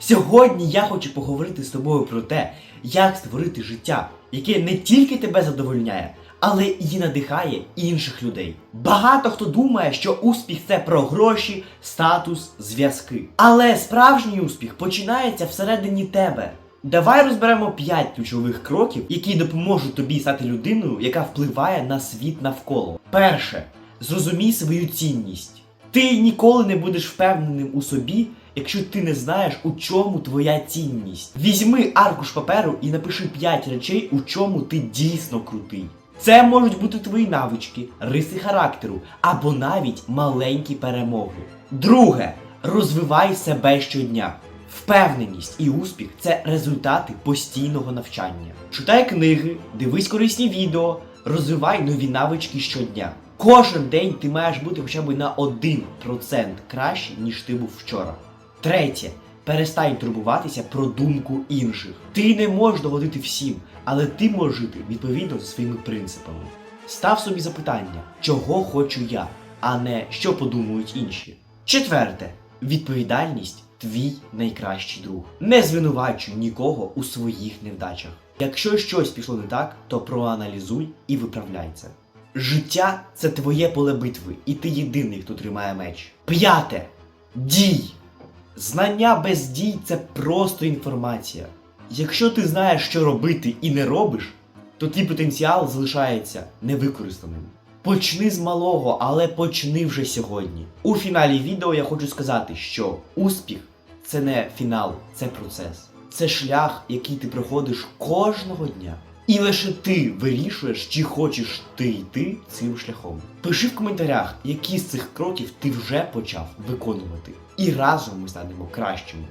Сьогодні я хочу поговорити з тобою про те, як створити життя, яке не тільки тебе задовольняє, але і надихає інших людей. Багато хто думає, що успіх це про гроші, статус, зв'язки. Але справжній успіх починається всередині тебе. Давай розберемо 5 ключових кроків, які допоможуть тобі стати людиною, яка впливає на світ навколо. Перше, зрозумій свою цінність. Ти ніколи не будеш впевненим у собі, якщо ти не знаєш, у чому твоя цінність. Візьми аркуш паперу і напиши 5 речей, у чому ти дійсно крутий. Це можуть бути твої навички, риси характеру або навіть маленькі перемоги. Друге, розвивай себе щодня. Впевненість і успіх це результати постійного навчання. Читай книги, дивись корисні відео, розвивай нові навички щодня. Кожен день ти маєш бути хоча б на 1% краще, ніж ти був вчора. Третє. Перестань турбуватися про думку інших. Ти не можеш догодити всім, але ти можеш жити відповідно зі своїми принципами. Став собі запитання, чого хочу я, а не що подумають інші. Четверте. Відповідальність твій найкращий друг. Не звинувачуй нікого у своїх невдачах. Якщо щось пішло не так, то проаналізуй і виправляй це. Життя це твоє поле битви, і ти єдиний, хто тримає меч. П'яте. Дій. Знання без дій це просто інформація. Якщо ти знаєш, що робити і не робиш, то твій потенціал залишається невикористаним. Почни з малого, але почни вже сьогодні. У фіналі відео я хочу сказати, що успіх це не фінал, це процес. Це шлях, який ти проходиш кожного дня. І лише ти вирішуєш, чи хочеш ти йти цим шляхом. Пиши в коментарях, які з цих кроків ти вже почав виконувати. І разом ми станемо кращими.